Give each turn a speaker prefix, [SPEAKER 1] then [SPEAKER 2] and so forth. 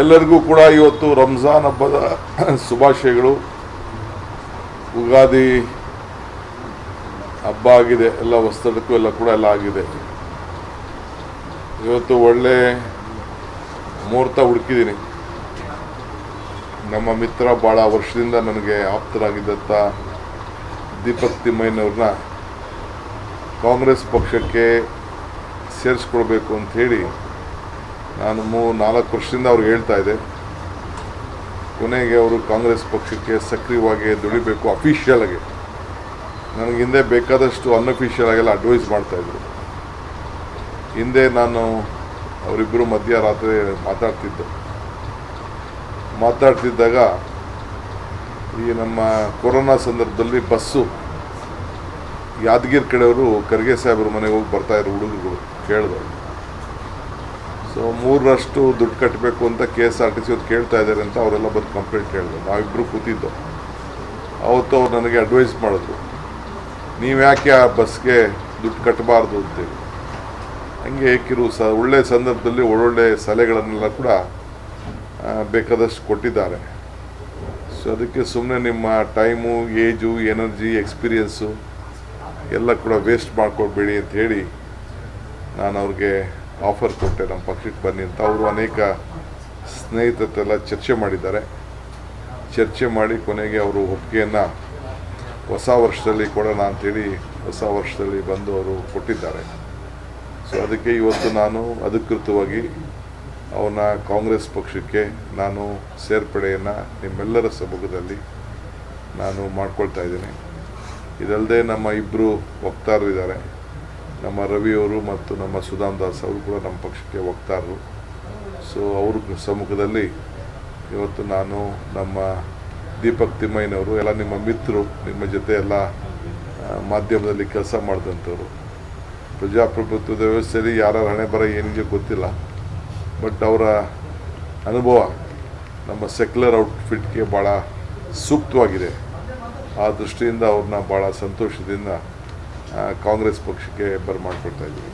[SPEAKER 1] ಎಲ್ಲರಿಗೂ ಕೂಡ ಇವತ್ತು ರಂಜಾನ್ ಹಬ್ಬದ ಶುಭಾಶಯಗಳು. ಉಗಾದಿ ಹಬ್ಬ ಆಗಿದೆ, ಎಲ್ಲ ವಸ್ತುಕ್ಕೂ ಎಲ್ಲ ಕೂಡ ಎಲ್ಲ ಆಗಿದೆ. ಇವತ್ತು ಒಳ್ಳೆ ಮುಹೂರ್ತ ಹುಡುಕಿದ್ದೀನಿ. ನಮ್ಮ ಮಿತ್ರ ಭಾಳ ವರ್ಷದಿಂದ ನನಗೆ ಆಪ್ತರಾಗಿದ್ದಂಥ ದೀಪಕ್ ತಿಮ್ಮಯ್ಯನವ್ರನ್ನ ಕಾಂಗ್ರೆಸ್ ಪಕ್ಷಕ್ಕೆ ಸೇರಿಸ್ಕೊಳ್ಬೇಕು ಅಂತ ಹೇಳಿ ನಾನು ಮೂ ನಾಲ್ಕು ವರ್ಷದಿಂದ ಅವ್ರಿಗೆ ಹೇಳ್ತಾ ಇದೆ. ಕೊನೆಗೆ ಅವರು ಕಾಂಗ್ರೆಸ್ ಪಕ್ಷಕ್ಕೆ ಸಕ್ರಿಯವಾಗಿ ದುಡಿಬೇಕು ಅಫಿಷಿಯಲ್ ಆಗಿ. ನನಗೆ ಹಿಂದೆ ಬೇಕಾದಷ್ಟು ಅನ್ಅಫಿಷಿಯಲ್ ಆಗೆಲ್ಲ ಅಡ್ವೈಸ್ ಮಾಡ್ತಾಯಿದ್ರು ಹಿಂದೆ ನಾನು ಅವರಿಬ್ಬರು ಮಧ್ಯರಾತ್ರಿ ಮಾತಾಡ್ತಿದ್ದೆ. ಮಾತಾಡ್ತಿದ್ದಾಗ ಈ ನಮ್ಮ ಕೊರೋನಾ ಸಂದರ್ಭದಲ್ಲಿ ಬಸ್ಸು, ಯಾದಗಿರಿ ಕಡೆಯವರು ಖರ್ಗೆ ಸಾಹೇಬ್ರ ಮನೆಗೆ ಹೋಗಿ ಬರ್ತಾಯಿದ್ರು ಹುಡುಗರುಗಳು ಕೇಳಿದವರು ಸೊ ಮೂರರಷ್ಟು ದುಡ್ಡು ಕಟ್ಟಬೇಕು ಅಂತ K S R T C ಅವ್ರು ಕೇಳ್ತಾ ಇದ್ದಾರೆ ಅಂತ ಅವರೆಲ್ಲ ಬಂದು ಕಂಪ್ಲೇಂಟ್ ಕೇಳಿದ್ರು. ನಾವಿಬ್ಬರು ಕೂತಿದ್ದು. ಅವತ್ತು ಅವ್ರು ನನಗೆ ಅಡ್ವೈಸ್ ಮಾಡಿದ್ರು. ನೀವು ಯಾಕೆ ಆ ಬಸ್ಗೆ ದುಡ್ಡು ಕಟ್ಟಬಾರ್ದು ಅಂತೇಳಿ. ಹಂಗೆ ಕೆಲವು ಸ, ಒಳ್ಳೆ ಸಂದರ್ಭದಲ್ಲಿ ಒಳ್ಳೊಳ್ಳೆ ಸಲಹೆಗಳನ್ನೆಲ್ಲ ಕೂಡ ಬೇಕಾದಷ್ಟು ಕೊಟ್ಟಿದ್ದಾರೆ. ಸೊ ಅದಕ್ಕೆ ಸುಮ್ಮನೆ ನಿಮ್ಮ ಟೈಮು ಏಜು ಎನರ್ಜಿ ಎಕ್ಸ್ಪೀರಿಯನ್ಸು ಎಲ್ಲ ಕೂಡ ವೇಸ್ಟ್ ಮಾಡ್ಕೊಬೇಡಿ ಅಂತ ಹೇಳಿ, ನಾನು ಅವ್ರಿಗೆ ಆಫರ್ ಕೊಟ್ಟೆ ನಮ್ಮ ಪಕ್ಷಕ್ಕೆ ಬನ್ನಿ ಅಂತ. ಅವರು ಅನೇಕ ಸ್ನೇಹಿತರೆಲ್ಲ ಚರ್ಚೆ ಮಾಡಿದ್ದಾರೆ. ಚರ್ಚೆ ಮಾಡಿ ಕೊನೆಗೆ ಅವರು ಒಪ್ಪಿಗೆಯನ್ನು ಹೊಸ ವರ್ಷದಲ್ಲಿ ಕೊಡೋಣ ಅಂಥೇಳಿ ಹೊಸ ವರ್ಷದಲ್ಲಿ ಬಂದು ಅವರು ಕೊಟ್ಟಿದ್ದಾರೆ. ಸೊ ಅದಕ್ಕೆ ಇವತ್ತು ನಾನು ಅಧಿಕೃತವಾಗಿ ಅವನ ಕಾಂಗ್ರೆಸ್ ಪಕ್ಷಕ್ಕೆ ನಾನು ಸೇರ್ಪಡೆಯನ್ನು ನಿಮ್ಮೆಲ್ಲರ ಸಮ್ಮುಖದಲ್ಲಿ ನಾನು ಮಾಡ್ಕೊಳ್ತಾ ಇದ್ದೀನಿ. ಇದಲ್ಲದೆ ನಮ್ಮ ಇಬ್ಬರು ವಕ್ತಾರರು ಇದ್ದಾರೆ ನಮ್ಮ ರವಿಯವರು ಮತ್ತು ನಮ್ಮ ಸುಧಾಮ್ ದಾಸ್ ಅವರು ಕೂಡ ನಮ್ಮ ಪಕ್ಷಕ್ಕೆ ವಕ್ತಾರರು. ಸೊ ಅವ್ರ ಸಮ್ಮುಖದಲ್ಲಿ ಇವತ್ತು ನಾನು ನಮ್ಮ ದೀಪಕ್ ತಿಮ್ಮಯ್ಯನವರು, ಎಲ್ಲ ನಿಮ್ಮ ಮಿತ್ರರು, ನಿಮ್ಮ ಜೊತೆ ಎಲ್ಲ ಮಾಧ್ಯಮದಲ್ಲಿ ಕೆಲಸ ಮಾಡಿದಂಥವ್ರು. ಪ್ರಜಾಪ್ರಭುತ್ವದ ವ್ಯವಸ್ಥೆಯಲ್ಲಿ ಯಾರ ಹಣೆ ಬರ ಏನಿದೆ ಗೊತ್ತಿಲ್ಲ. ಬಟ್ ಅವರ ಅನುಭವ ನಮ್ಮ ಸೆಕ್ಯುಲರ್ ಔಟ್ಫಿಟ್ಗೆ ಭಾಳ ಸೂಕ್ತವಾಗಿದೆ. ಆ ದೃಷ್ಟಿಯಿಂದ ಅವ್ರನ್ನ ಭಾಳ ಸಂತೋಷದಿಂದ ಕಾಂಗ್ರೆಸ್ ಪಕ್ಷಕ್ಕೆ ಬರ ಇದ್ದೀವಿ.